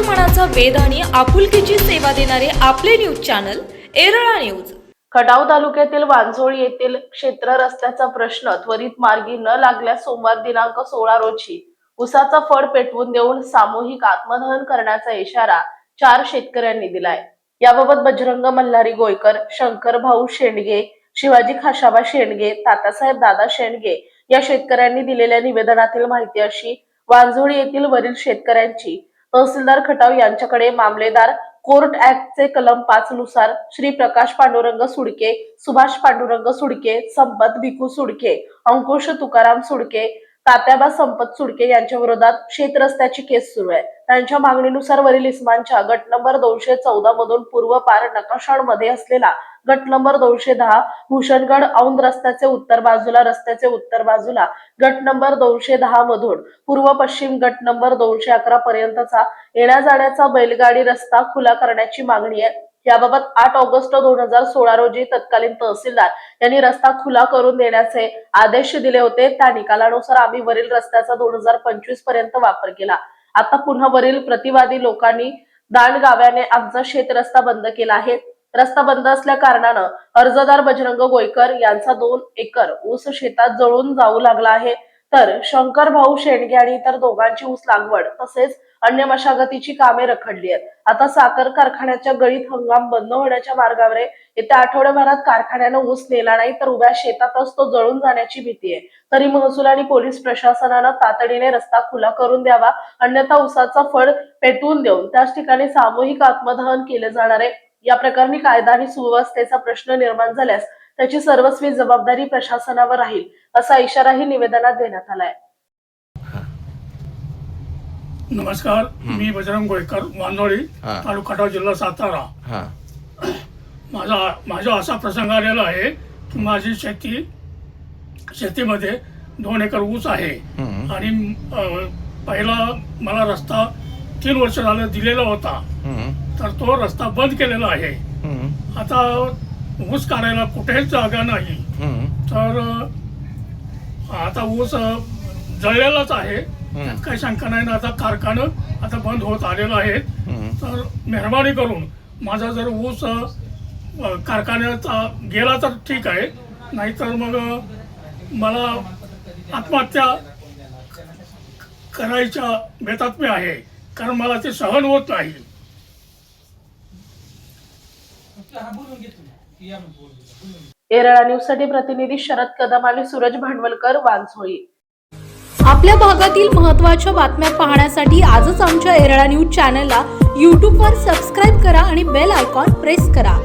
मनाचा वेध आणि आपुलकीची सेवा देणारे आपले न्यूज चॅनल एरळा न्यूज. खटाव तालुक्यातील वांझोळी येथील क्षेत्र रस्त्याचा प्रश्न त्वरित मार्गी न लागल्यास सोमवार दिनांक सोळा रोजी उसाचा फळ पेटवून देऊन सामूहिक आत्मदहन करण्याचा इशारा चार शेतकऱ्यांनी दिलाय. याबाबत बजरंग मल्हारी गोयकर शंकर भाऊ शेंडगे शिवाजी खाशाबा शेंडगे तातासाहेब दादा शेंडगे या शेतकऱ्यांनी दिलेल्या निवेदनातील माहिती अशी वांझोळी येथील वरील शेतकऱ्यांची तहसीलदार खटाव यांच्याकडे मामलेदार कोर्ट ऍक्टचे कलम पाच नुसार श्री प्रकाश पांडुरंग सुडके सुभाष पांडुरंग सुडके संपत भिकू सुडके अंकुश तुकाराम सुडके तात्याबा संपत सुडके यांच्या विरोधात शेत रस्त्याची केस सुरू आहे. त्यांच्या मागणीनुसार वरील इस्मानच्या गट नंबर दोनशे चौदा मधून पूर्व पार नकाशांमध्ये असलेला गट नंबर दोनशे दहा भूषणगड औंध रस्त्याचे उत्तर बाजूला रस्त्याचे उत्तर बाजूला गट नंबर दोनशे दहा मधून पूर्व पश्चिम गट नंबर दोनशे अकरा पर्यंतचा येण्या जाण्याचा बैलगाडी रस्ता खुला करण्याची मागणी आहे. याबाबत आठ ऑगस्ट दोन हजार सोळा रोजी तत्कालीन तहसीलदार यांनी रस्ता खुला करून देण्याचे आदेश दिले होते. त्या निकालानुसार आम्ही वरील रस्त्याचा दोन हजार पंचवीसपर्यंत वापर केला. आता पुन्हा वरील प्रतिवादी लोकांनी दांडगाव्याने आमचा शेत रस्ता बंद केला आहे. रस्ता बंद असल्या कारणानं अर्जदार बजरंग गोयकर यांचा दोन एकर ऊस शेतात जळून जाऊ लागला आहे. तर शंकर भाऊ शेंडगे आणि इतर दोघांची ऊस लागवड तसेच अन्य मशागतीची कामे रखडली आहेत. आता साखर कारखान्याच्या गळीत हंगाम बंद होण्याच्या मार्गावर येत्या आठवड्याभरात कारखान्यानं ऊस नेला नाही तर उभ्या शेतातच तो जळून जाण्याची भीती आहे. तरी महसूल आणि पोलीस प्रशासनानं तातडीने रस्ता खुला करून द्यावा अन्यथा ऊसाचा फळ पेटवून देऊन त्याच ठिकाणी सामूहिक आत्मदहन केले जाणार आहे. या प्रकरणी कायदा आणि सुव्यवस्थेचा प्रश्न निर्माण झाल्यास त्याची सर्वस्वी जबाबदारी प्रशासनावर राहील असा इशाराही निवेदनात देण्यात आलाय नमस्कार मी बजरंग गोयकर वांदोळी. तालुका खटाव जिल्हा सातारा हा माझा माझा असा प्रसंग आलेला आहे की माझी शेती शेतीमध्ये दोन एकर ऊस आहे. आणि पहिला मला रस्ता तीन वर्ष झालं दिलेला होता. तर तो रस्ता बंद केलेला आहे. आता ऊस काढायला कुठेच जागा नाही. तर आता ऊस जळलेलाच आहे. त्यात काही शंका नाही. ना आता कारखानं आता बंद होत आलेलं आहे. तर मेहरबानी करून माझा जर ऊस कारखान्याचा गेला तर ठीक आहे. नाहीतर मग मला आत्महत्या करायच्या बेतात मी आहे. कारण मला ते सहन होत नाही. एरळा न्यूजसाठी प्रतिनिधी शरद कदम आणि सूरज भांडवलकर वांझोळी आपल्या भागातील महत्त्वाच्या बातम्या पाहण्यासाठी आजच आमच्या एरळा न्यूज चॅनलला यूट्यूबवर सबस्क्राईब करा आणि बेल आयकॉन प्रेस करा.